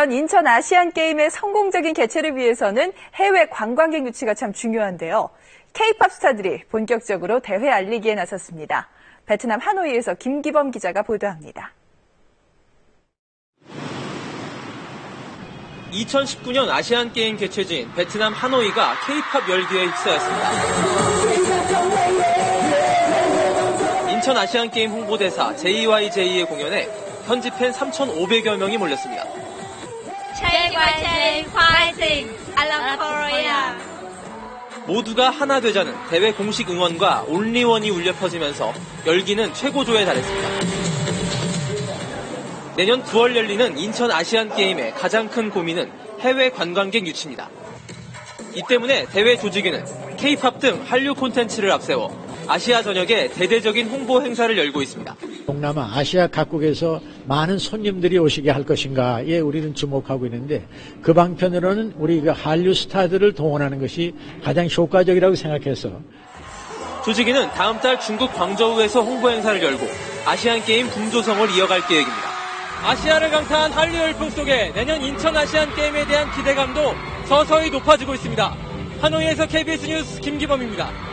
내년 인천 아시안 게임의 성공적인 개최를 위해서는 해외 관광객 유치가 참 중요한데요. K-팝 스타들이 본격적으로 대회 알리기에 나섰습니다. 베트남 하노이에서 김기범 기자가 보도합니다. 2019년 아시안 게임 개최지인 베트남 하노이가 K-팝 열기에 휩싸였습니다. 인천 아시안 게임 홍보대사 JYJ의 공연에 현지 팬 3,500여 명이 몰렸습니다. JYJ 파이팅! I love Korea! 모두가 하나 되자는 대회 공식 응원과 온리원이 울려 퍼지면서 열기는 최고조에 달했습니다. 내년 9월 열리는 인천 아시안 게임의 가장 큰 고민은 해외 관광객 유치입니다. 이 때문에 대회 조직위는 K-팝 등 한류 콘텐츠를 앞세워 아시아 전역에 대대적인 홍보 행사를 열고 있습니다. 동남아, 아시아 각국에서 많은 손님들이 오시게 할 것인가에 우리는 주목하고 있는데 그 방편으로는 우리 그 한류 스타들을 동원하는 것이 가장 효과적이라고 생각해서 조직위는 다음 달 중국 광저우에서 홍보 행사를 열고 아시안 게임 분조성을 이어갈 계획입니다. 아시아를 강타한 한류 열풍 속에 내년 인천 아시안 게임에 대한 기대감도 서서히 높아지고 있습니다. 하노이에서 KBS 뉴스 김기범입니다.